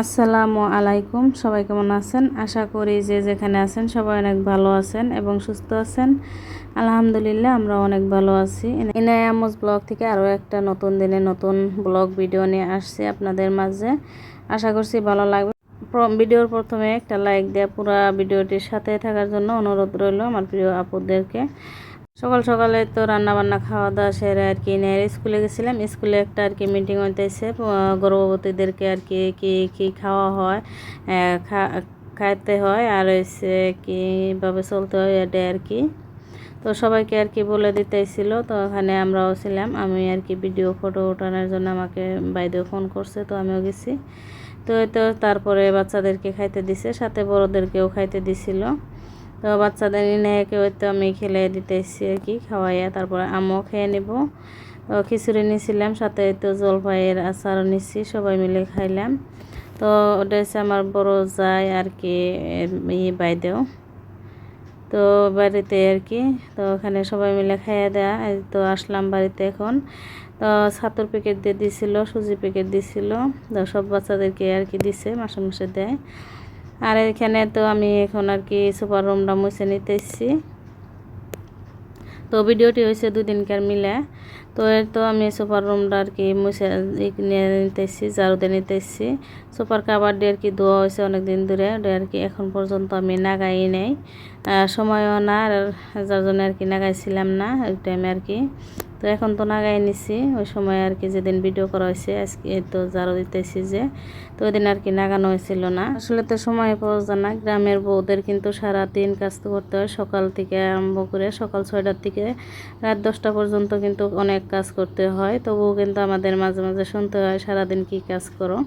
আসসালামু আলাইকুম, সবাই কেমন আছেন? আশা করি যে যেখানে আছেন সবাই অনেক ভালো আছেন এবং সুস্থ আছেন। আলহামদুলিল্লাহ আমরা অনেক ভালো আছি। ইনায়ামস ব্লগ থেকে আরও একটা নতুন দিনে নতুন ব্লগ ভিডিও নিয়ে আসছি আপনাদের মাঝে। আশা করছি ভালো লাগবে। ভিডিওর প্রথমে একটা লাইক দেওয়া পুরো ভিডিওটির সাথে থাকার জন্য অনুরোধ রইল আমার প্রিয় আপুদেরকে। সকাল সকালে তো রান্না বান্না খাওয়া দাওয়া সেরে আর কি নিয়ে স্কুলে গেছিলাম। স্কুলে একটা আর কি মিটিং হইতেছে গর্ভবতীদেরকে আর কি, কী কী খাওয়া হয় খাইতে হয় আর হচ্ছে কীভাবে চলতে হয় এটা আর কি। তো সবাইকে আর কি বলে দিতেছিল, তো ওখানে আমরাও ছিলাম। আমি আর কি ভিডিও ফটো ওঠানোর জন্য আমাকে বাইদেও ফোন করছে, তো আমিও গেছি। তো তো তারপরে বাচ্চাদেরকে খাইতে দিছে, সাথে বড়োদেরকেও খাইতে দিছিল। তো বাচ্চাদের নিয়ে কেউ তো আমি খেলে দিতেছি আর কি, খাওয়াইয়া তারপরে আমও খেয়ে নেব। তো খিচুড়ি নিয়েছিলাম সাথে তো জলপাইয়ের আচারও নিচ্ছি সবাই মিলে খাইলাম। তো ওটা হচ্ছে আমার বড় যায় আর কি ই বাইদেও তো বাড়িতে আর কি, তো ওখানে সবাই মিলে খাইয়ে দেয়া তো আসলাম বাড়িতে এখন। তো ছাতুর প্যাকেট দিয়ে দিছিল, সুজি প্যাকেট দিছিল, তো সব বাচ্চাদেরকে আর কি দিছে, মাসে মাসে দেয়। আর এখানে তো আমি এখন আর কি সুপার রুমটা মুছে নিতেছি। তো ভিডিওটি হয়েছে দুদিনকার মিলে। তো এর তো আমি সুপার রুমটা আর কি মুছে নিয়ে নিতেছি ঝাড়ু দিয়ে নিতেছি সুপার কাবার আর কি ধোয়া হয়েছে অনেক দিন ধরে, ওটা আর কি এখন পর্যন্ত আমি নাগাই নেই। সময়ও না আর যার জন্য আর কি নাগাইছিলাম না ওই টাইমে আর কি। তো এখন তো নাগাই নিছি। ওই সময় আর কি যেদিন ভিডিও করা হয়েছে, আজকে তো ঝাড়ু দিতেছি যে, তো ওই দিন আর কি নাগানো হয়েছিল না। আসলে তো সময় পাওয়া যায় না। গ্রামের বউদের কিন্তু সারা দিন কাজ করতে হয়। সকাল থেকে আরম্ভ করে সকাল ছয়টার থেকে রাত দশটা পর্যন্ত কিন্তু অনেক কাজ করতে হয়। তবুও কিন্তু আমাদের মাঝে মাঝে শুনতে হয়, সারাদিন কি কাজ করো।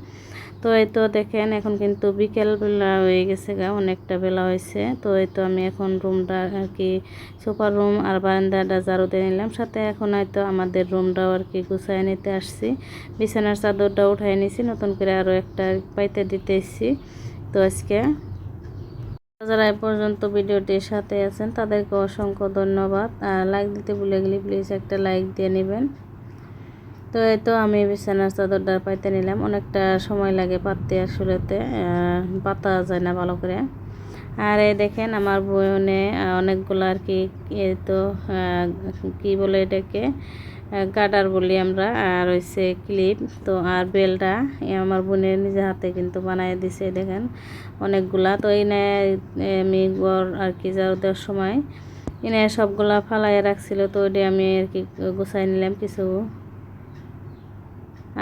তো এই তো দেখেন, এখন কিন্তু বিকেল বেলা হয়ে গেছে গা, অনেকটা বেলা হয়েছে। তো এই তো আমি এখন রুমটা আর কি সুপার রুম আর বারান্দাটা ঝাড়ু দিয়ে নিলাম। সাথে এখন হয়তো আমাদের রুমটাও আর কি গুছাই নিতে আসছি। বিছানার চাদরটা উঠাই নিছি, নতুন করে আরও একটা পাইতে দিতে এসছি তো আজকে যারা এ পর্যন্ত ভিডিওটির সাথে আছেন, তাদেরকে অসংখ্য ধন্যবাদ। আর লাইক দিতে ভুলে গেলে প্লিজ একটা লাইক দিয়ে নেবেন। তো এই তো আমি বিছানার চাদরটা পাইতে নিলাম। অনেকটা সময় লাগে পাততে আসলেতে পাতা যায় না ভালো করে। আর এই দেখেন আমার বয়নে অনেকগুলো আর কি তো কি বলে এটাকে গাডার বলি আমরা, আর হচ্ছে ক্লিপ। তো আর বেলটা আমার বোনের নিজে হাতে কিন্তু বানাই দিছে দেখেন, অনেকগুলা। তো এই নে আমি গড় আর কি যাওয়ার দেওয়ার সময় এনে সবগুলা ফালাইয়া রাখছিল, তো ওটা আমি আর কি গুছাই নিলাম কিছু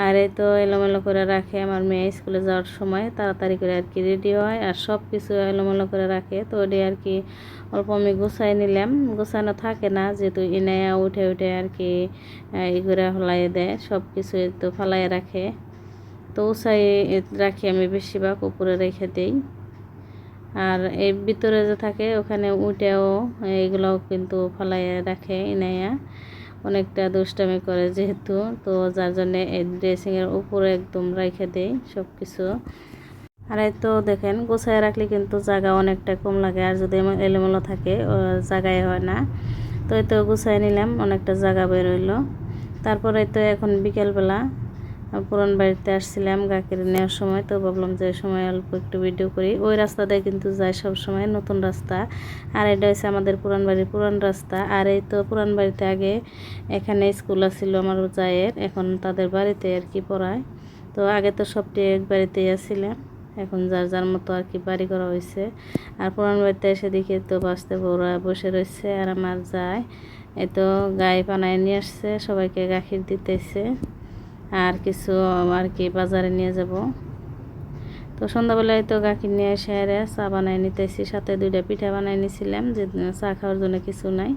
আর এই তো এলোমেলো করে রাখে আমার মেয়ে স্কুলে যাওয়ার সময়, তাড়াতাড়ি করে আর কি রেডি হয় আর সব কিছু এলোমেলো করে রাখে। তো ওটি আর কি অল্প আমি গুছাই নিলাম। গোছানো থাকে না, যেহেতু ইনায়া উঠে উঠে আর কি ই করে হলাই দেয় সব কিছু তো ফালাই রাখে। তো উসাই রাখি আমি বেশিরভাগ, উপরে রেখে দিই। আর এই ভিতরে যে থাকে, ওখানে উঠেও এইগুলোও কিন্তু ফালাই রাখে ইনায়া। অনেকটা দুষ্টামি করে যেহেতু, তো যার জন্যে এই ড্রেসিংয়ের উপরে একদম রেখে দেই সব কিছু আর এই তো দেখেন, গোছায় রাখলে কিন্তু জায়গা অনেকটা কম লাগে, আর যদি এলোমেলো থাকে জায়গায় হয় না। তো এই তো গুছাই নিলাম, অনেকটা জায়গা বের হইল। তারপরে তো এখন বিকেলবেলা পুরান বাড়িতে আসছিলাম গাকের নেওয়ার সময়, তো ভাবলাম যে সময় অল্প একটু ভিডিও করি। ওই রাস্তাটায় কিন্তু যাই সব সময়, নতুন রাস্তা। আর এটা হচ্ছে আমাদের পুরান বাড়ির পুরান রাস্তা। আর এই তো পুরান বাড়িতে আগে এখানে স্কুল আছিল আমার জায়ের, এখন তাদের বাড়িতে আর কি পড়ায়। তো আগে তো সবটি এক বাড়িতেই আসছিলাম এখন যার যার মতো আর কি বাড়ি করা হয়েছে আর পুরান বাড়িতে এসে দেখি তো বাঁচতে বউরা বসে রয়েছে আর আমার যায়। এই তো গায়ে পানায় নিয়ে আসছে, সবাইকে গাখীর দিতেছে। আর কিছু আর কি বাজারে নিয়ে যাব। তো সন্ধ্যাবেলায় তো গাখীর নিয়ে এসে চা বানাই নিতেছি, সাথে দুইটা পিঠা বানাই নিছিলাম যে চা খাওয়ার জন্য কিছু নাই।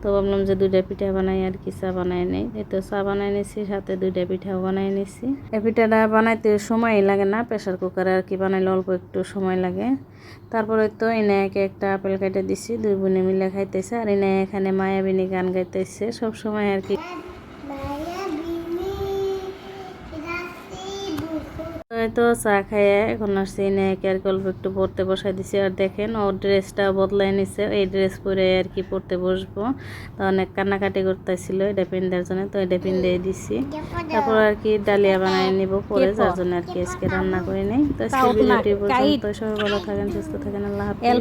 তো ভাবলাম যে দুইটা পিঠা বানাই আর কি চা বানাই নেই। এই তো চা বানাই নিছি, সাথে দুইটা পিঠাও বানাই নিছি। এই পিঠাটা বানাইতে সময় লাগে না প্রেশার কুকারে আর কি বানাইলে অল্প একটু সময় লাগে। তারপরে তো এনায়াকে একটা আপেল কেটে দিছি, দুই বোনে মিলে খাইতেছে। আর এনে এখানে মায়াবিনী গান গাইতেছে, সব সময় আর কি তো চা খাইয়ে এখন আসছি এনাকে আর গল্প একটু পড়তে বসাই দিছি। আর দেখেন ওর ড্রেসটা বদলাই নিছে এই ড্রেস পরে আর কি পড়তে বসবো। তো অনেক কান্নাকাটি করতেছিল এটা দেওয়ার জন্য তো এটা পিন্দিয়ে দিছি। তারপর আর কি ডালিয়া বানাই নিব পরে যার জন্য আর কি আজকে রান্না করে নেই। তো আজকে ভিডিওটি পর্যন্ত সবাই ভালো থাকেন সুস্থ থাকেন আল্লাহ হাফিজ।